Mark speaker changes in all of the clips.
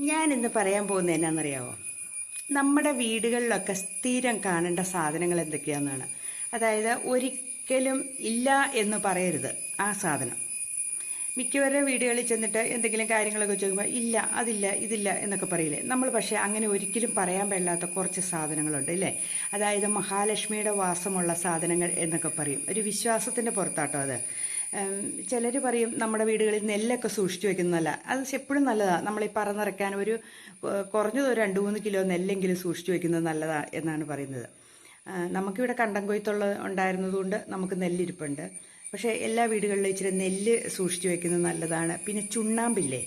Speaker 1: ഞാൻ ഇന്ന് പറയാൻ പോകുന്നത് എന്നാണെന്നറിയാവോ? നമ്മുടെ വീടുകളിലൊക്കെ സ്ഥിരം കാണേണ്ട സാധനങ്ങൾ എന്തൊക്കെയാണെന്നാണ്. അതായത് ഒരിക്കലും ഇല്ല എന്ന് പറയരുത് ആ സാധനം. മിക്കവരുടെ വീടുകളിൽ ചെന്നിട്ട് എന്തെങ്കിലും കാര്യങ്ങളൊക്കെ ചോദിക്കുമ്പോൾ ഇല്ല അതില്ല ഇതില്ല എന്നൊക്കെ പറയില്ലേ? നമ്മൾ പക്ഷേ അങ്ങനെ ഒരിക്കലും പറയാൻ പാടില്ലാത്ത കുറച്ച് സാധനങ്ങളുണ്ട് ഇല്ലേ? അതായത് മഹാലക്ഷ്മിയുടെ വാസമുള്ള സാധനങ്ങൾ എന്നൊക്കെ പറയും. ഒരു വിശ്വാസത്തിന്റെ പുറത്താട്ടോ അത്. ചിലർ പറയും നമ്മുടെ വീടുകളിൽ നെല്ലൊക്കെ സൂക്ഷിച്ചു വെക്കുന്നതല്ല. അത് എപ്പോഴും നല്ലതാണ് നമ്മൾ ഈ പറന്നിറക്കാൻ ഒരു കുറഞ്ഞത് ഒരു രണ്ട് മൂന്ന് കിലോ നെല്ലെങ്കിലും സൂക്ഷിച്ചു വെക്കുന്നത് നല്ലതാണ് എന്നാണ് പറയുന്നത്. നമുക്കിവിടെ കണ്ടം കൊയ്ത്തുള്ള ഉണ്ടായിരുന്നതുകൊണ്ട് നമുക്ക് നെല്ലിരിപ്പുണ്ട്. പക്ഷേ എല്ലാ വീടുകളിലും ഇച്ചിരി നെല്ല് സൂക്ഷിച്ചു വെക്കുന്നത് നല്ലതാണ്. പിന്നെ ചുണ്ണാമ്പില്ലേ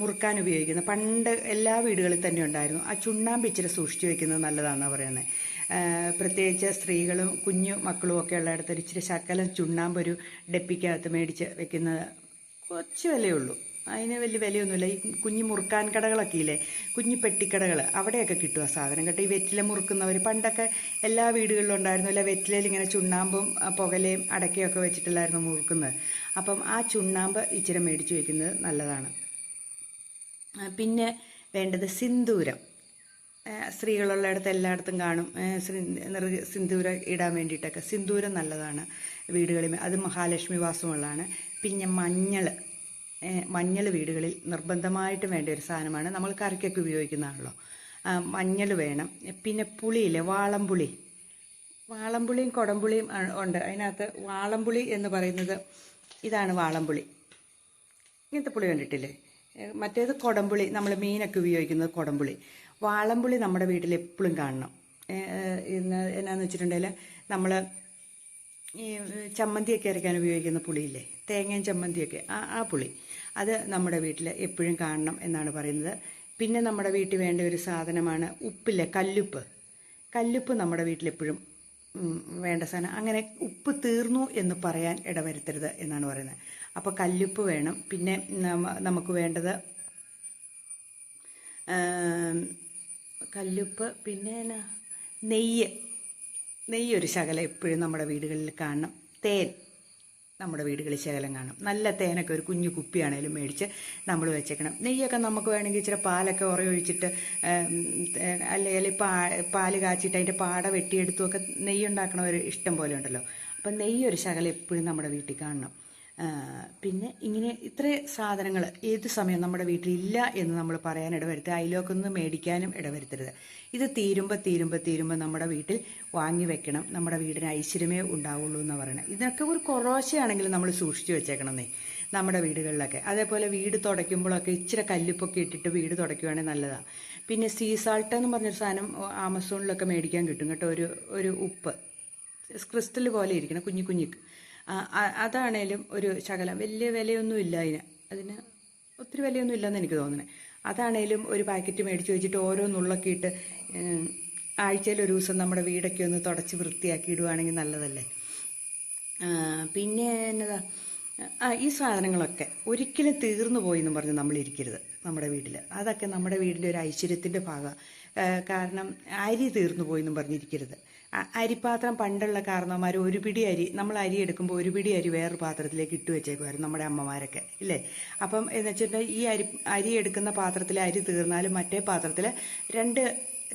Speaker 1: മുറുക്കാൻ ഉപയോഗിക്കുന്ന. പണ്ട് എല്ലാ വീടുകളിൽ തന്നെ ഉണ്ടായിരുന്നു. ആ ചുണ്ണാമ്പ് ഇച്ചിരി സൂക്ഷിച്ചു വെക്കുന്നത് നല്ലതാണെന്നാണ് പറയുന്നത് പ്രത്യേകിച്ച് സ്ത്രീകളും കുഞ്ഞു മക്കളും ഒക്കെ ഉള്ളിടത്ത് ഇച്ചിരി ശക്കലം ചുണ്ണാമ്പ് ഒരു ഡപ്പിക്കകത്ത് മേടിച്ച് വെക്കുന്നത് കുറച്ച് വിലയുള്ളൂ അതിന് വലിയ വിലയൊന്നുമില്ല. ഈ കുഞ്ഞു മുറുക്കാൻ കടകളൊക്കെ ഇല്ലേ? കുഞ്ഞു പെട്ടിക്കടകൾ അവിടെയൊക്കെ കിട്ടും ആ സാധനം കേട്ടോ. ഈ വെറ്റില മുറുക്കുന്നവർ പണ്ടൊക്കെ എല്ലാ വീടുകളിലും ഉണ്ടായിരുന്നു അല്ല? വെറ്റിലയിൽ ഇങ്ങനെ ചുണ്ണാമ്പും പുകലയും അടക്കയൊക്കെ വെച്ചിട്ടില്ലായിരുന്നു മുറുക്കുന്നത്. അപ്പം ആ ചുണ്ണാമ്പ് ഇച്ചിരി മേടിച്ച് വയ്ക്കുന്നത് നല്ലതാണ്. പിന്നെ വേണ്ടത് സിന്ദൂരം. സ്ത്രീകളുള്ളിടത്ത് എല്ലായിടത്തും കാണും. സിന്ദൂരം ഇടാൻ വേണ്ടിയിട്ടൊക്കെ. സിന്ദൂരം നല്ലതാണ് വീടുകളിൽ. അത് മഹാലക്ഷ്മി വാസമുള്ളതാണ്. പിന്നെ മഞ്ഞൾ മഞ്ഞൾ വീടുകളിൽ നിർബന്ധമായിട്ടും വേണ്ട ഒരു സാധനമാണ്. നമ്മൾ കറിക്കൊക്കെ ഉപയോഗിക്കുന്നതാണല്ലോ. മഞ്ഞൾ വേണം. പിന്നെ പുളിയില്ലേ? വാളംപുളി. വാളംപുളിയും കുടംപുളിയും ഉണ്ട്. അതിനകത്ത് വാളംപുളി എന്ന് പറയുന്നത് ഇതാണ് വാളംപുളി. ഇങ്ങനത്തെ പുളി കണ്ടിട്ടില്ലേ? മറ്റേത് കൊടംപുളി. നമ്മൾ മീനൊക്കെ ഉപയോഗിക്കുന്നത് കൊടംപുളി. വാളംപുളി നമ്മുടെ വീട്ടിൽ എപ്പോഴും കാണണം ഇന്ന് എന്നാന്ന് വെച്ചിട്ടുണ്ടെങ്കിൽ നമ്മൾ ഈ ചമ്മന്തിയൊക്കെ അരയ്ക്കാൻ ഉപയോഗിക്കുന്ന പുളിയില്ലേ? തേങ്ങയും ചമ്മന്തിയൊക്കെ. ആ ആ പുളി. അത് നമ്മുടെ വീട്ടിൽ എപ്പോഴും കാണണം എന്നാണ് പറയുന്നത്. പിന്നെ നമ്മുടെ വീട്ടിൽ വേണ്ട ഒരു സാധനമാണ് ഉപ്പില്ലേ? കല്ലുപ്പ്. കല്ലുപ്പ് നമ്മുടെ വീട്ടിലെപ്പോഴും എപ്പോഴും വേണ്ട സാധനം. അങ്ങനെ ഉപ്പ് തീർന്നു എന്ന് പറയാൻ ഇടവരുത്തരുത് എന്നാണ് പറയുന്നത്. അപ്പോൾ കല്ലുപ്പ് വേണം. പിന്നെ നമുക്ക് വേണ്ടത് കല്ലുപ്പ് പിന്നെ നെയ്യ് നെയ്യ്. ഒരു ശകലം എപ്പോഴും നമ്മുടെ വീടുകളിൽ കാണണം. തേൻ നമ്മുടെ വീടുകളിൽ ശകലം കാണും നല്ല തേനൊക്കെ ഒരു കുഞ്ഞു കുപ്പിയാണേലും മേടിച്ച് നമ്മൾ വെച്ചേക്കണം. നെയ്യൊക്കെ നമുക്ക് വേണമെങ്കിൽ ഇച്ചിരി പാലൊക്കെ ഉറയൊഴിച്ചിട്ട് അല്ലെങ്കിൽ പാ പാൽ കാച്ചിട്ട് അതിന്റെ പാട വെട്ടിയെടുത്തുമൊക്കെ നെയ്യ് ഒരു ഇഷ്ടം പോലെ ഉണ്ടല്ലോ. അപ്പം നെയ്യൊരു ശകലം എപ്പോഴും നമ്മുടെ വീട്ടിൽ കാണണം. പിന്നെ ഇങ്ങനെ ഇത്ര സാധനങ്ങൾ ഏത് സമയം നമ്മുടെ വീട്ടിലില്ല എന്ന് നമ്മൾ പറയാൻ ഇടവരുത്തുക അതിലേക്കൊന്നും മേടിക്കാനും ഇടവരുത്തരുത്. ഇത് തീരുമ്പോൾ തീരുമ്പോൾ തീരുമ്പോൾ നമ്മുടെ വീട്ടിൽ വാങ്ങി വെക്കണം നമ്മുടെ വീടിന് ഐശ്വര്യമേ ഉണ്ടാവുള്ളൂ എന്ന് പറയണം. ഇതൊക്കെ ഒരു കുറോശയാണെങ്കിലും നമ്മൾ സൂക്ഷിച്ചു വെച്ചേക്കണമെന്നേ നമ്മുടെ വീടുകളിലൊക്കെ. അതേപോലെ വീട് തുടയ്ക്കുമ്പോഴൊക്കെ ഇച്ചിരി കല്ലുപ്പൊക്കെ ഇട്ടിട്ട് വീട് തുടയ്ക്കുവാണെങ്കിൽ നല്ലതാണ് പിന്നെ സീ സാൾട്ട് എന്ന് പറഞ്ഞൊരു സാധനം ആമസോണിലൊക്കെ മേടിക്കാൻ കിട്ടും കേട്ടോ ഒരു ഒരു ഉപ്പ്. ക്രിസ്റ്റൽ പോലെ ഇരിക്കണം കുഞ്ഞു കുഞ്ഞു ആ, ആ- അതാണേലും ഒരു ശകലം. വലിയ വിലയൊന്നും ഇല്ല അതിന്. അതിന് ഒത്തിരി വിലയൊന്നും ഇല്ലെന്ന് എനിക്ക് തോന്നുന്നത് അതാണേലും ഒരു പാക്കറ്റ് മേടിച്ച് വെച്ചിട്ട് ഓരോ നുള്ളൊക്കെ ഇട്ട് ആഴ്ചയിൽ ഒരു ദിവസം നമ്മുടെ വീടൊക്കെ ഒന്ന് തുടച്ച് വൃത്തിയാക്കി ഇടുവാണെങ്കിൽ നല്ലതല്ലേ പിന്നെ എന്നതാ? ആ ഈ സാധനങ്ങളൊക്കെ ഒരിക്കലും തീർന്നു പോയി എന്ന് പറഞ്ഞ് നമ്മളിരിക്കരുത് നമ്മുടെ വീട്ടിൽ അതൊക്കെ നമ്മുടെ വീടിന്റെ ഒരു ഐശ്വര്യത്തിന്റെ ഭാഗമാണ്. കാരണം അരി തീർന്നു പോയി എന്നും പറഞ്ഞിരിക്കരുത്. അരിപ്പാത്രം പണ്ടുള്ള കാരണവന്മാർ ഒരു പിടി അരി നമ്മൾ അരി എടുക്കുമ്പോൾ ഒരു പിടി അരി വേറൊരു പാത്രത്തിലേക്ക് ഇട്ട് വെച്ചേക്കുമായിരുന്നു നമ്മുടെ അമ്മമാരൊക്കെ ഇല്ലേ? അപ്പം എന്ന് വെച്ചിട്ടുണ്ടെങ്കിൽ ഈ അരി അരി എടുക്കുന്ന പാത്രത്തിലെ അരി തീർന്നാലും മറ്റേ പാത്രത്തിൽ രണ്ട്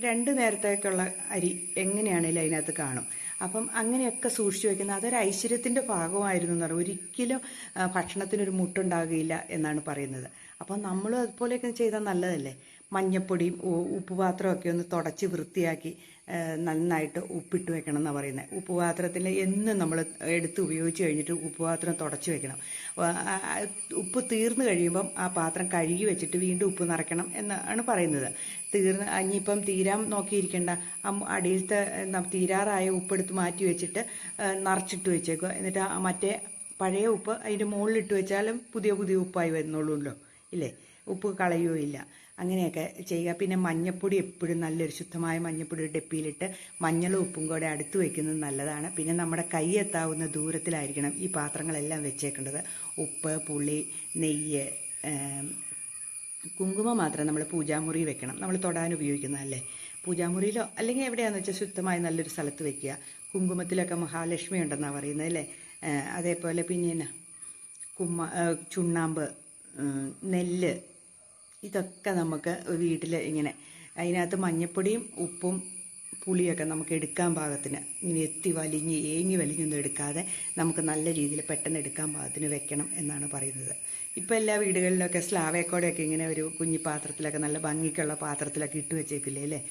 Speaker 1: രണ്ട് നേരത്തേക്കുള്ള അരി എങ്ങനെയാണേലും അതിനകത്ത് കാണും. അപ്പം അങ്ങനെയൊക്കെ സൂക്ഷിച്ചു വെക്കുന്നത് അതൊരു ഐശ്വര്യത്തിന്റെ ഭാഗമായിരുന്നു എന്ന് പറയും. ഒരിക്കലും ഭക്ഷണത്തിനൊരു മുട്ടുണ്ടാകുകയില്ല എന്നാണ് പറയുന്നത്. അപ്പം നമ്മൾ അതുപോലെയൊക്കെ ചെയ്താൽ നല്ലതല്ലേ? മഞ്ഞപ്പൊടിയും ഉപ്പുപാത്രമൊക്കെ ഒന്ന് തുടച്ച് വൃത്തിയാക്കി നന്നായിട്ട് ഉപ്പിട്ട് വെക്കണം എന്നാണ് പറയുന്നത് ഉപ്പുപാത്രത്തിൽ എന്നും നമ്മൾ എടുത്ത് ഉപയോഗിച്ച് കഴിഞ്ഞിട്ട് ഉപ്പുപാത്രം തുടച്ച് വെക്കണം. ഉപ്പ് തീർന്നു കഴിയുമ്പം ആ പാത്രം കഴുകി വെച്ചിട്ട് വീണ്ടും ഉപ്പ് നിറയ്ക്കണം എന്നാണ് പറയുന്നത്. തീർന്ന് ഇനിയിപ്പം തീരാൻ നോക്കിയിരിക്കേണ്ട. അടിയിലത്തെ തീരാറായ ഉപ്പെടുത്ത് മാറ്റി വെച്ചിട്ട് നിറച്ചിട്ട് വെച്ചേക്കുക. എന്നിട്ട് ആ മറ്റേ പഴയ ഉപ്പ് അതിന്റെ മുകളിലിട്ട് വെച്ചാലും പുതിയ പുതിയ ഉപ്പായി വരുന്നുള്ളൂല്ലോ. ഇല്ലേ? ഉപ്പ് കളയുകയോ ഇല്ല അങ്ങനെയൊക്കെ ചെയ്യുക. പിന്നെ മഞ്ഞപ്പൊടി എപ്പോഴും നല്ലൊരു ശുദ്ധമായ മഞ്ഞപ്പൊടി ഒരു ഡെപ്പിയിലിട്ട് മഞ്ഞളും ഉപ്പും കൂടെ അടുത്ത് വയ്ക്കുന്നത് നല്ലതാണ്. പിന്നെ നമ്മുടെ കൈ എത്താവുന്ന ദൂരത്തിലായിരിക്കണം ഈ പാത്രങ്ങളെല്ലാം വെച്ചേക്കേണ്ടത്. ഉപ്പ് പുളി നെയ്യ് കുങ്കുമം മാത്രം നമ്മൾ പൂജാമുറി വെക്കണം. നമ്മൾ തൊടാൻ ഉപയോഗിക്കുന്നതല്ലേ? പൂജാമുറിയിലോ അല്ലെങ്കിൽ എവിടെയാണെന്ന് വെച്ചാൽ ശുദ്ധമായി നല്ലൊരു സ്ഥലത്ത് വെക്കുക. കുങ്കുമത്തിലൊക്കെ മഹാലക്ഷ്മി ഉണ്ടെന്നാണ് പറയുന്നത് അല്ലേ? അതേപോലെ പിന്നെ കുമ്മ ചുണ്ണാമ്പ് നെല്ല് ഇതൊക്കെ നമുക്ക് വീട്ടിൽ ഇങ്ങനെ അതിനകത്ത് മഞ്ഞപ്പൊടിയും ഉപ്പും പുളിയൊക്കെ നമുക്ക് എടുക്കാൻ പാകത്തിന്. ഇങ്ങനെ എത്തി വലിഞ്ഞ് ഏങ്ങി വലിഞ്ഞൊന്നും എടുക്കാതെ നമുക്ക് നല്ല രീതിയിൽ പെട്ടെന്ന് എടുക്കാൻ പാകത്തിന് വെക്കണം എന്നാണ് പറയുന്നത്. ഇപ്പോൾ എല്ലാ വീടുകളിലൊക്കെ സ്ലാവേക്കോടെയൊക്കെ ഇങ്ങനെ ഒരു കുഞ്ഞി പാത്രത്തിലൊക്കെ നല്ല ഭംഗിക്കുള്ള പാത്രത്തിലൊക്കെ ഇട്ട് വെച്ചേക്കില്ലേ അല്ലേ?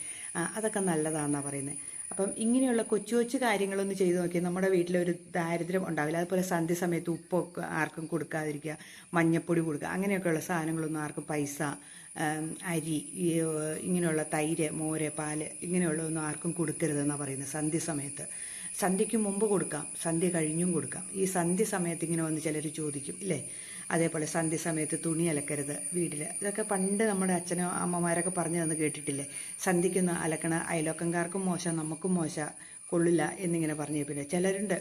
Speaker 1: അതൊക്കെ നല്ലതാണെന്നാണ് പറയുന്നത്. അപ്പം ഇങ്ങനെയുള്ള കൊച്ചു കൊച്ചു കാര്യങ്ങളൊന്ന് ചെയ്തു നോക്കി നമ്മുടെ വീട്ടിലൊരു ദാരിദ്ര്യം ഉണ്ടാവില്ല. അതുപോലെ സന്ധ്യ സമയത്ത് ഉപ്പൊക്കെ ആർക്കും കൊടുക്കാതിരിക്കുക മഞ്ഞപ്പൊടി കൊടുക്കുക അങ്ങനെയൊക്കെയുള്ള സാധനങ്ങളൊന്നും ആർക്കും പൈസ അരി ഇങ്ങനെയുള്ള തൈര് മോര് പാൽ ഇങ്ങനെയുള്ളതൊന്നും ആർക്കും കൊടുക്കരുതെന്നാണ് പറയുന്നത് സന്ധ്യ സമയത്ത്. സന്ധ്യയ്ക്ക് മുമ്പ് കൊടുക്കാം സന്ധ്യ കഴിഞ്ഞും കൊടുക്കാം. ഈ സന്ധ്യ സമയത്ത് ഇങ്ങനെ വന്ന് ചിലർ ചോദിക്കും ഇല്ലേ? അതേപോലെ സന്ധ്യ സമയത്ത് തുണി അലക്കരുത് വീട്ടിൽ ഇതൊക്കെ പണ്ട് നമ്മുടെ അച്ഛനോ അമ്മമാരൊക്കെ പറഞ്ഞു തന്നു കേട്ടിട്ടില്ലേ? സന്ധിക്കുന്ന അലക്കണ അയലോക്കംകാർക്കും മോശം നമുക്കും മോശം കൊള്ളില്ല എന്നിങ്ങനെ പറഞ്ഞു പിന്നെ ചിലരുണ്ട്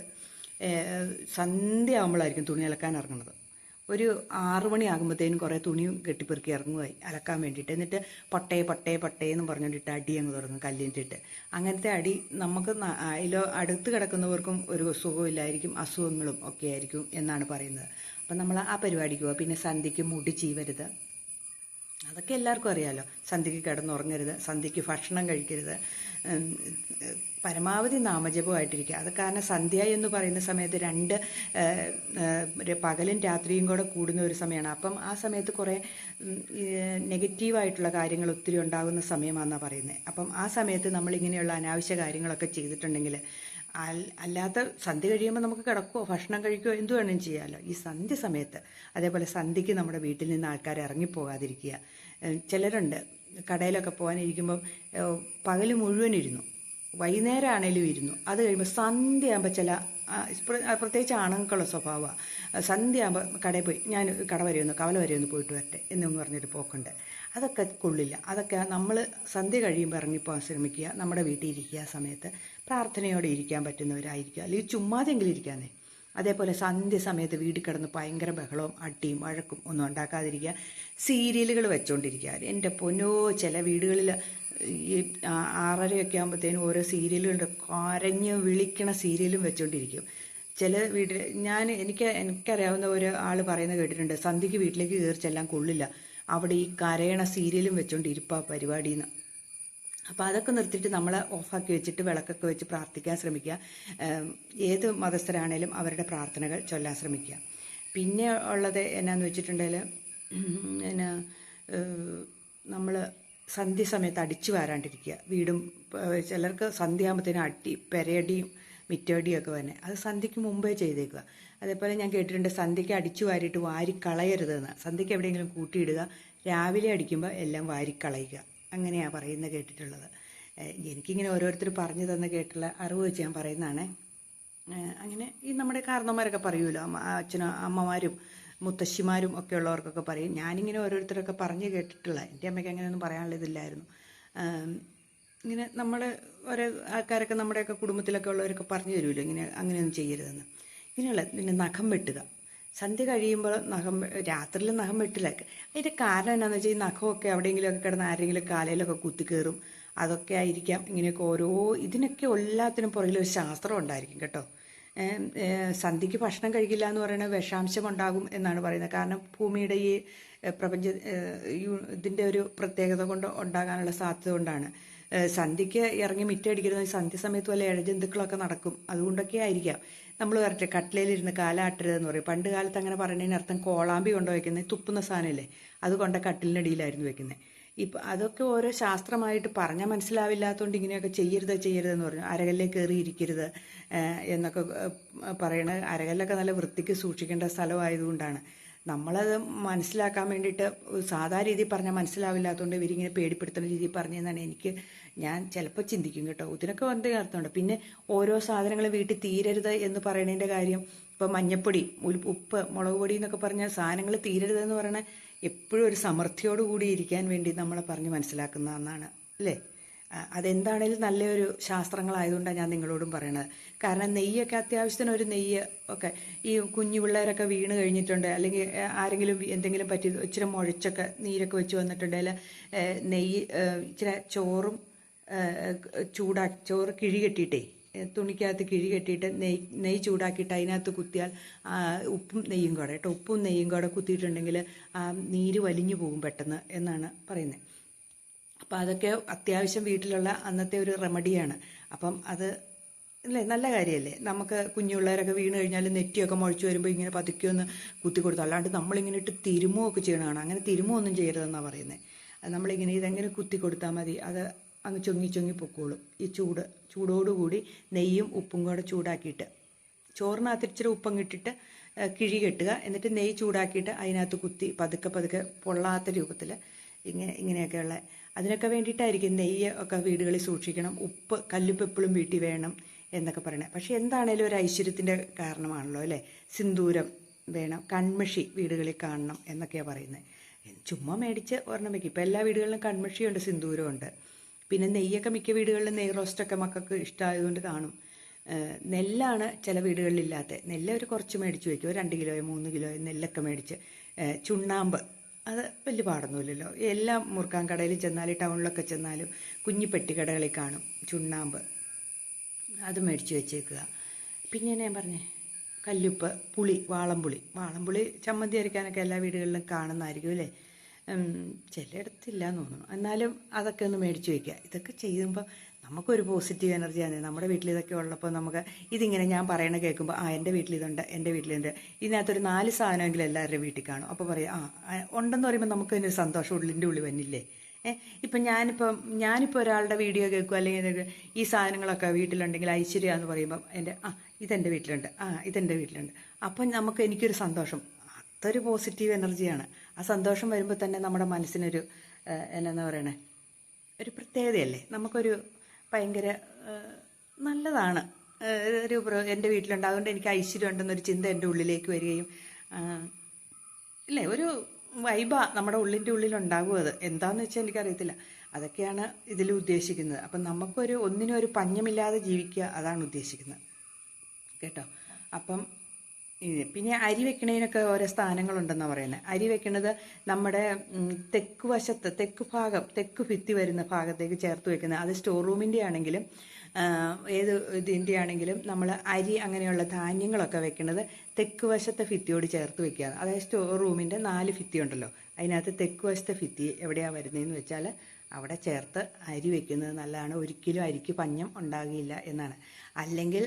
Speaker 1: സന്ധ്യ ആകുമ്പോഴായിരിക്കും തുണി അലക്കാൻ ഇറങ്ങുന്നത്. ഒരു ആറു മണിയാകുമ്പോഴത്തേനും കുറേ തുണിയും കെട്ടിപ്പെറുക്കി ഇറങ്ങുമായി അലക്കാൻ വേണ്ടിയിട്ട്. എന്നിട്ട് പട്ടേ പട്ടേ പട്ടേ എന്ന് പറഞ്ഞുകൊണ്ടിട്ട് അടി അങ്ങ് തുടങ്ങും കല്ലിന്റെ അങ്ങനത്തെ അടി നമുക്ക് അതിലോ അടുത്ത് കിടക്കുന്നവർക്കും ഒരു സുഖമില്ലായിരിക്കും അസുഖങ്ങളും ഒക്കെ ആയിരിക്കും എന്നാണ് പറയുന്നത്. അപ്പം നമ്മൾ ആ പരിപാടിക്ക് പോവുക പിന്നെ സന്ധ്യയ്ക്ക് മുടി ചീവരുത്. അതൊക്കെ എല്ലാവർക്കും അറിയാമല്ലോ സന്ധ്യയ്ക്ക് കിടന്നുറങ്ങരുത് സന്ധ്യയ്ക്ക് ഭക്ഷണം കഴിക്കരുത് പരമാവധി നാമജപമായിട്ടിരിക്കുക. അത് കാരണം സന്ധ്യ എന്ന് പറയുന്ന സമയത്ത് രണ്ട് പകലും രാത്രിയും കൂടെ കൂടുന്ന ഒരു സമയമാണ്. അപ്പം ആ സമയത്ത് കുറേ നെഗറ്റീവായിട്ടുള്ള കാര്യങ്ങൾ ഒത്തിരി ഉണ്ടാകുന്ന സമയമാണെന്നാണ് പറയുന്നത് അപ്പം ആ സമയത്ത് നമ്മളിങ്ങനെയുള്ള അനാവശ്യ കാര്യങ്ങളൊക്കെ ചെയ്തിട്ടുണ്ടെങ്കിൽ അല്ലാത്ത സന്ധ്യ കഴിയുമ്പോൾ നമുക്ക് കിടക്കുമോ ഭക്ഷണം കഴിക്കുകയോ എന്ത് വേണമെങ്കിലും ചെയ്യാമല്ലോ ഈ സന്ധ്യ സമയത്ത് അതേപോലെ സന്ധ്യയ്ക്ക് നമ്മുടെ വീട്ടിൽ നിന്ന് ആൾക്കാർ ഇറങ്ങിപ്പോകാതിരിക്കുക. ചിലരുണ്ട് കടയിലൊക്കെ പോകാനിരിക്കുമ്പം പകൽ മുഴുവൻ ഇരുന്നു. വൈകുന്നേരം ആണേലും ഇരുന്നു. അത് കഴിയുമ്പോൾ സന്ധ്യ ആകുമ്പോൾ ചില പ്രത്യേകിച്ച് ആണുങ്ങൾക്കുള്ള സ്വഭാവമാണ് സന്ധ്യ ആകുമ്പോൾ കടയിൽ പോയി ഞാൻ കട വരെ ഒന്ന് കവല വരെ ഒന്ന് പോയിട്ട് വരട്ടെ എന്നൊന്ന് പറഞ്ഞൊരു പോക്കുണ്ട്. അതൊക്കെ കൊള്ളില്ല. അതൊക്കെ നമ്മൾ സന്ധ്യ കഴിയുമ്പോൾ ഇറങ്ങിപ്പോകാൻ ശ്രമിക്കുക നമ്മുടെ വീട്ടിൽ ഇരിക്കുക സമയത്ത് പ്രാർത്ഥനയോടെ ഇരിക്കാൻ പറ്റുന്നവരായിരിക്കുക. അല്ലെങ്കിൽ ചുമ്മാതെങ്കിലും ഇരിക്കാന്നേ. അതേപോലെ സന്ധ്യ സമയത്ത് വീട് കിടന്ന് ഭയങ്കര ബഹളവും അട്ടിയും വഴക്കും ഒന്നും ഉണ്ടാക്കാതിരിക്കുക. സീരിയലുകൾ വെച്ചുകൊണ്ടിരിക്കുക എന്റെ പൊന്നോ ചില വീടുകളിൽ ഈ ആറരയൊക്കെ ആകുമ്പോഴത്തേനും ഓരോ സീരിയലുകളുണ്ട് കരഞ്ഞ് വിളിക്കണ സീരിയലും വെച്ചുകൊണ്ടിരിക്കും ചില വീട്ടിൽ ഞാൻ എനിക്ക് എനിക്കറിയാവുന്ന ഒരു ആൾ പറയുന്നത് കേട്ടിട്ടുണ്ട് സന്ധ്യക്ക് വീട്ടിലേക്ക് കയറി ചെല്ലാൻ കൊള്ളില്ല. അവിടെ ഈ കരയണ സീരിയലും വെച്ചുകൊണ്ട് ഇരിപ്പാ പരിപാടിന്ന്. അപ്പോൾ അതൊക്കെ നിർത്തിയിട്ട് നമ്മൾ ഓഫാക്കി വെച്ചിട്ട് വിളക്കൊക്കെ വെച്ച് പ്രാർത്ഥിക്കാൻ ശ്രമിക്കുക. ഏത് മതസ്ഥരാണേലും അവരുടെ പ്രാർത്ഥനകൾ ചൊല്ലാൻ ശ്രമിക്കുക. പിന്നെ ഉള്ളത് എന്നാന്ന് വെച്ചിട്ടുണ്ടെങ്കിൽ എന്നാ നമ്മൾ സന്ധ്യ സമയത്ത് അടിച്ചു വാരാണ്ടിരിക്കുക. വീടും ചിലർക്ക് സന്ധ്യ ആകുമ്പോഴത്തേനും അടി പെരയടിയും മിറ്റടിയും ഒക്കെ തന്നെ അത് സന്ധ്യയ്ക്ക് മുമ്പേ ചെയ്തേക്കുക. അതേപോലെ ഞാൻ കേട്ടിട്ടുണ്ട് സന്ധ്യയ്ക്ക് അടിച്ചു വാരിയിട്ട് വാരി കളയരുതെന്ന് സന്ധ്യയ്ക്ക് എവിടെയെങ്കിലും കൂട്ടിയിടുക രാവിലെ അടിക്കുമ്പോൾ എല്ലാം വാരിക്കളയുക. കളയുക അങ്ങനെയാണ് പറയുന്നത് കേട്ടിട്ടുള്ളത്. എനിക്കിങ്ങനെ ഓരോരുത്തർ പറഞ്ഞു തന്ന കേട്ടുള്ള അറിവ് വെച്ച് ഞാൻ പറയുന്നതാണ്. അങ്ങനെ ഈ നമ്മുടെ കാരണന്മാരൊക്കെ പറയുമല്ലോ അമ്മ അച്ഛനും അമ്മമാരും മുത്തശ്ശിമാരും ഒക്കെ ഉള്ളവർക്കൊക്കെ പറയും. ഞാനിങ്ങനെ ഓരോരുത്തരൊക്കെ പറഞ്ഞു കേട്ടിട്ടുള്ള എന്റെ അമ്മയ്ക്ക് അങ്ങനെയൊന്നും പറയാനുള്ള ഇതില്ലായിരുന്നു. ഇങ്ങനെ നമ്മൾ ഓരോ ആൾക്കാരൊക്കെ നമ്മുടെയൊക്കെ കുടുംബത്തിലൊക്കെ ഉള്ളവരൊക്കെ പറഞ്ഞു തരുമല്ലോ ഇങ്ങനെ അങ്ങനെയൊന്നും ചെയ്യരുതെന്ന്. ഇങ്ങനെയുള്ള പിന്നെ നഖം വെട്ടുക. സന്ധ്യ കഴിയുമ്പോൾ നഖം രാത്രിയിൽ നഖം വെട്ടില്ല. അതിന്റെ കാരണം എന്താണെന്ന് വെച്ചാൽ ഈ നഖമൊക്കെ എവിടെയെങ്കിലുമൊക്കെ കിടന്ന് ആരെങ്കിലും കാലയിലൊക്കെ കുത്തിക്കയറും അതൊക്കെ ആയിരിക്കാം. ഇങ്ങനെയൊക്കെ ഓരോ ഇതിനൊക്കെ എല്ലാത്തിനും പുറകിലൊരു ശാസ്ത്രം ഉണ്ടായിരിക്കും കേട്ടോ. സന്ധ്യയ്ക്ക് ഭക്ഷണം കഴിക്കില്ല എന്ന് പറയുന്ന വിഷാംശം ഉണ്ടാകും എന്നാണ് പറയുന്നത്. കാരണം ഭൂമിയുടെ ഈ പ്രപഞ്ച ഇതിന്റെ ഒരു പ്രത്യേകത കൊണ്ട് ഉണ്ടാകാനുള്ള സാധ്യത കൊണ്ടാണ്. സന്ധ്യയ്ക്ക് ഇറങ്ങി മിറ്റടിക്കരുത്. സന്ധ്യ സമയത്ത് വല്ല ഇഴജന്തുക്കളൊക്കെ നടക്കും. അതുകൊണ്ടൊക്കെ ആയിരിക്കാം. നമ്മൾ പറഞ്ഞിട്ട് കട്ടിലയിലിരുന്ന് കാലാട്ടരുതെന്ന് പറയും. പണ്ട് കാലത്ത് അങ്ങനെ പറഞ്ഞതിനർത്ഥം കോളാമ്പി കൊണ്ട് വയ്ക്കുന്നത് തുപ്പുന്ന സാധനമല്ലേ? അത് കൊണ്ട് കട്ടിലിനടിയിലായിരുന്നു വെക്കുന്നത് ഇപ്പം അതൊക്കെ ഓരോ ശാസ്ത്രമായിട്ട് പറഞ്ഞാൽ മനസ്സിലാവില്ലാത്തതുകൊണ്ട് ഇങ്ങനെയൊക്കെ ചെയ്യരുത് ചെയ്യരുതെന്ന് പറഞ്ഞു. അരകല്ലേ കയറി ഇരിക്കരുത് എന്നൊക്കെ പറയണ അരകല്ലൊക്കെ നല്ല വൃത്തിക്ക് സൂക്ഷിക്കേണ്ട സ്ഥലമായതുകൊണ്ടാണ്. നമ്മളത് മനസ്സിലാക്കാൻ വേണ്ടിയിട്ട് സാധാ രീതിയിൽ പറഞ്ഞാൽ മനസ്സിലാവില്ലാത്തതുകൊണ്ട് ഇവരിങ്ങനെ പേടിപ്പെടുത്തുന്ന രീതിയിൽ പറഞ്ഞതെന്നാണ് എനിക്ക് ഞാൻ ചിലപ്പോൾ ചിന്തിക്കും കേട്ടോ. ഇതിനൊക്കെ എന്തെങ്കിലും അർത്ഥമുണ്ട്. പിന്നെ ഓരോ സാധനങ്ങൾ വീട്ടിൽ തീരരുത് എന്ന് പറയുന്നതിന്റെ കാര്യം ഇപ്പം മഞ്ഞപ്പൊടി ഉപ്പ് മുളക് പൊടി എന്നൊക്കെ പറഞ്ഞ സാധനങ്ങൾ തീരരുത് എന്ന് പറയണ എപ്പോഴും ഒരു സമൃദ്ധിയോടുകൂടി ഇരിക്കാൻ വേണ്ടി നമ്മളെ പറഞ്ഞ് മനസ്സിലാക്കുന്നതെന്നാണ് അല്ലേ? അതെന്താണേലും നല്ലൊരു ശാസ്ത്രങ്ങളായതുകൊണ്ടാണ് ഞാൻ നിങ്ങളോടും പറയണത്. കാരണം നെയ്യൊക്കെ അത്യാവശ്യത്തിന് ഒരു നെയ്യ് ഒക്കെ ഈ കുഞ്ഞു പിള്ളേരൊക്കെ വീണ് കഴിഞ്ഞിട്ടുണ്ട് അല്ലെങ്കിൽ ആരെങ്കിലും എന്തെങ്കിലും പറ്റി ഇച്ചിരി മുഴച്ചൊക്കെ നീരൊക്കെ വെച്ച് വന്നിട്ടുണ്ടെങ്കിൽ നെയ്യ് ഇച്ചിരി ചോറും ചൂടാ ചോറ് കിഴി കെട്ടിയിട്ടേ തുണിക്കകത്ത് കിഴി കെട്ടിയിട്ട് നെയ് നെയ്യ് ചൂടാക്കിയിട്ട് അതിനകത്ത് കുത്തിയാൽ ഉപ്പും നെയ്യും കൂടെ കേട്ടോ ഉപ്പും നെയ്യും കൂടെ കുത്തിയിട്ടുണ്ടെങ്കിൽ നീര് വലിഞ്ഞു പോകും പെട്ടെന്ന് എന്നാണ് പറയുന്നത്. അപ്പോൾ അതൊക്കെ അത്യാവശ്യം വീട്ടിലുള്ള അന്നത്തെ ഒരു റെമഡിയാണ്. അപ്പം അത് അല്ലേ? നല്ല കാര്യമല്ലേ നമുക്ക് കുഞ്ഞുള്ളവരൊക്കെ വീണ് കഴിഞ്ഞാൽ നെറ്റിയൊക്കെ മുഴച്ചു വരുമ്പോൾ ഇങ്ങനെ പതുക്കെ ഒന്ന് കുത്തി കൊടുത്തു അല്ലാണ്ട് നമ്മളിങ്ങനെ ഇട്ട് തിരുമുമൊക്കെ ചെയ്യണതാണ്. അങ്ങനെ തിരുമുമൊന്നും ചെയ്യരുതെന്നാണ് പറയുന്നത് അത് നമ്മളിങ്ങനെ ഇതെങ്ങനെ കുത്തി കൊടുത്താൽ മതി. അത് അങ്ങ് ചൊങ്ങി ചൊങ്ങി പൊക്കോളും. ഈ ചൂട് ചൂടോടുകൂടി നെയ്യും ഉപ്പും കൂടെ ചൂടാക്കിയിട്ട് ചോറിനകത്ത് ഇച്ചിരി ഉപ്പം ഇട്ടിട്ട് കിഴി കെട്ടുക. എന്നിട്ട് നെയ്യ് ചൂടാക്കിയിട്ട് അതിനകത്ത് കുത്തി പതുക്കെ പതുക്കെ പൊള്ളാത്ത രൂപത്തിൽ ഇങ്ങനെ ഇങ്ങനെയൊക്കെയുള്ള അതിനൊക്കെ വേണ്ടിയിട്ടായിരിക്കും നെയ്യ് ഒക്കെ വീടുകളിൽ സൂക്ഷിക്കണം. ഉപ്പ് കല്ലുപ്പ് എപ്പോഴും വീട്ടിൽ വേണം എന്നൊക്കെ പറയണേ. പക്ഷേ എന്താണേലും ഒരു ഐശ്വര്യത്തിന്റെ കാരണമാണല്ലോ അല്ലേ? സിന്ദൂരം വേണം കൺമഷി വീടുകളിൽ കാണണം എന്നൊക്കെയാണ് പറയുന്നത്. ചുമ്മാ മേടിച്ച് ഒരെണ്ണം വയ്ക്കും ഇപ്പം എല്ലാ വീടുകളിലും കൺമഷിയുണ്ട് സിന്ദൂരമുണ്ട് പിന്നെ നെയ്യൊക്കെ മിക്ക വീടുകളിലും നെയ് റോസ്റ്റൊക്കെ മക്കൾക്ക് ഇഷ്ടമായതുകൊണ്ട് കാണും. നെല്ലാണ് ചില വീടുകളിലില്ലാത്ത. നെല്ല് ഒരു കുറച്ച് മേടിച്ച് വയ്ക്കും. രണ്ട് കിലോയോ മൂന്ന് കിലോയോ നെല്ലൊക്കെ മേടിച്ച്. ചുണ്ണാമ്പ് അത് വലിയ പാടൊന്നുമില്ലല്ലോ. എല്ലാ മുറുക്കാൻ കടയിൽ ചെന്നാലും ടൗണിലൊക്കെ ചെന്നാലും കുഞ്ഞു പെട്ടിക്കടകളിൽ കാണും ചുണ്ണാമ്പ്. അത് മേടിച്ച് വെച്ചേക്കുക. പിന്നെ ഞാൻ പറഞ്ഞേ? കല്ലുപ്പ് പുളി വാളംപുളി. വാളംപുളി ചമ്മന്തി അരയ്ക്കാനൊക്കെ എല്ലാ വീടുകളിലും കാണുന്നതായിരിക്കും അല്ലേ? ചിലയിടത്തില്ല എന്ന് തോന്നുന്നു. എന്നാലും അതൊക്കെ ഒന്ന് മേടിച്ച് വയ്ക്കുക ഇതൊക്കെ ചെയ്യുമ്പോൾ നമുക്കൊരു പോസിറ്റീവ് എനർജിയാണ് നമ്മുടെ വീട്ടിൽ ഇതൊക്കെ ഉള്ളപ്പോൾ നമുക്ക് ഇതിങ്ങനെ ഞാൻ പറയണ കേൾക്കുമ്പോൾ ആ എന്റെ വീട്ടിൽ ഇതുണ്ട് എന്റെ വീട്ടിലുണ്ട് ഇതിനകത്തൊരു നാല് സാധനമെങ്കിലും എല്ലാവരുടെയും വീട്ടിൽ കാണും. അപ്പോൾ പറയും ആ ഉണ്ടെന്ന് പറയുമ്പോൾ നമുക്ക് തന്നെ സന്തോഷം ഉള്ളിന്റെ ഉള്ളിൽ വന്നില്ലേ? ഇപ്പം ഞാനിപ്പം ഞാനിപ്പോൾ ഒരാളുടെ വീഡിയോ കേൾക്കും അല്ലെങ്കിൽ ഈ സാധനങ്ങളൊക്കെ വീട്ടിലുണ്ടെങ്കിൽ ഐശ്വര്യ എന്ന് പറയുമ്പോൾ എന്റെ ആ ഇതെന്റെ വീട്ടിലുണ്ട് ആ ഇതെന്റെ വീട്ടിലുണ്ട്. അപ്പം നമുക്ക് എനിക്കൊരു സന്തോഷം. അതൊരു പോസിറ്റീവ് എനർജിയാണ് ആ സന്തോഷം വരുമ്പോൾ തന്നെ നമ്മുടെ മനസ്സിനൊരു എന്നാ പറയണേ ഒരു പ്രത്യേകതയല്ലേ? നമുക്കൊരു ഭയങ്കര നല്ലതാണ്. ഒരു എന്റെ വീട്ടിലുണ്ട്. എനിക്ക് ഐശ്വര്യം ഉണ്ടെന്നൊരു ചിന്ത എന്റെ ഉള്ളിലേക്ക് വരികയും ഇല്ലേ ഒരു വൈബ നമ്മുടെ ഉള്ളിന്റെ ഉള്ളിലുണ്ടാകും അത്. എന്താണെന്ന് വെച്ചാൽ എനിക്കറിയത്തില്ല. അതൊക്കെയാണ് ഇതിൽ ഉദ്ദേശിക്കുന്നത്. അപ്പം നമുക്കൊരു ഒന്നിനും ഒരു പഞ്ഞമില്ലാതെ ജീവിക്കുക അതാണ് ഉദ്ദേശിക്കുന്നത്. കേട്ടോ? അപ്പം ഇത് പിന്നെ അരി വെക്കണതിനൊക്കെ ഓരോ സ്ഥാനങ്ങളുണ്ടെന്നാണ് പറയുന്നത് അരി വെക്കുന്നത് നമ്മുടെ തെക്ക് വശത്ത് തെക്ക് ഭാഗം തെക്ക് ഭിത്തി വരുന്ന ഭാഗത്തേക്ക് ചേർത്ത് വെക്കുന്നത്. അത് സ്റ്റോർ റൂമിന്റെ ആണെങ്കിലും ഏത് ഇതിന്റെ ആണെങ്കിലും നമ്മൾ അരി അങ്ങനെയുള്ള ധാന്യങ്ങളൊക്കെ വെക്കുന്നത് തെക്ക് വശത്തെ ഭിത്തിയോട് ചേർത്ത് വെക്കുകയാണ് അതായത് സ്റ്റോർ റൂമിന്റെ നാല് ഭിത്തി ഉണ്ടല്ലോ. അതിനകത്ത് തെക്ക് വശത്തെ ഭിത്തി എവിടെയാണ് വരുന്നതെന്ന് വെച്ചാൽ അവിടെ ചേർത്ത് അരി വെക്കുന്നത് നല്ലതാണ്. ഒരിക്കലും അരിക്ക് പഞ്ഞം ഉണ്ടാകില്ല എന്നാണ്. അല്ലെങ്കിൽ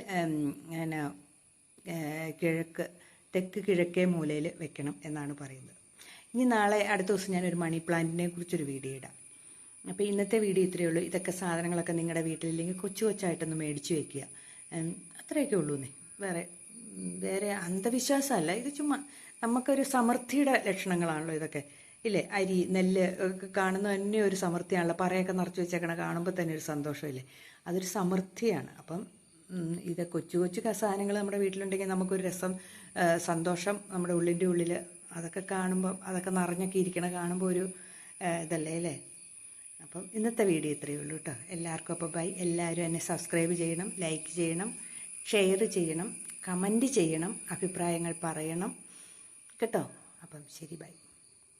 Speaker 1: കിഴക്ക് തെക്ക് കിഴക്കേ മൂലയിൽ വെക്കണം എന്നാണ് പറയുന്നത്. ഇനി നാളെ അടുത്ത ദിവസം ഞാനൊരു മണി പ്ലാന്റിനെ കുറിച്ചൊരു വീഡിയോ ഇടാം. അപ്പോൾ ഇന്നത്തെ വീഡിയോ ഇത്രയേ ഉള്ളൂ. ഇതൊക്കെ സാധനങ്ങളൊക്കെ നിങ്ങളുടെ വീട്ടിലില്ലെങ്കിൽ കൊച്ചു കൊച്ചായിട്ടൊന്ന് മേടിച്ച് വെക്കുക. അത്രയൊക്കെ ഉള്ളൂന്നേ വേറെ വേറെ അന്ധവിശ്വാസമല്ല. ഇത് ചുമ്മാ നമുക്കൊരു സമൃദ്ധിയുടെ ലക്ഷണങ്ങളാണല്ലോ ഇതൊക്കെ. ഇല്ലേ? അരി നെല്ല് ഒക്കെ കാണുന്ന തന്നെ ഒരു സമൃദ്ധിയാണല്ലോ. പറയൊക്കെ നിറച്ച് വെച്ചേക്കണ കാണുമ്പോൾ തന്നെ ഒരു സന്തോഷമില്ലേ? അതൊരു സമൃദ്ധിയാണ്. അപ്പം ഇത് കൊച്ചു കൊച്ചു സാധനങ്ങൾ നമ്മുടെ വീട്ടിലുണ്ടെങ്കിൽ നമുക്കൊരു രസം സന്തോഷം നമ്മുടെ ഉള്ളിന്റെ ഉള്ളിൽ അതൊക്കെ കാണുമ്പോൾ അതൊക്കെ നിറഞ്ഞൊക്കെ ഇരിക്കണ കാണുമ്പോൾ ഒരു ഇതല്ലേ അല്ലേ? അപ്പം ഇന്നത്തെ വീഡിയോ ഇത്രയേ ഉള്ളൂ കേട്ടോ. എല്ലാവർക്കും അപ്പോൾ ബൈ. എല്ലാവരും എന്നെ സബ്സ്ക്രൈബ് ചെയ്യണം ലൈക്ക് ചെയ്യണം ഷെയർ ചെയ്യണം കമന്റ് ചെയ്യണം അഭിപ്രായങ്ങൾ പറയണം. കേട്ടോ? അപ്പം ശരി ബൈ.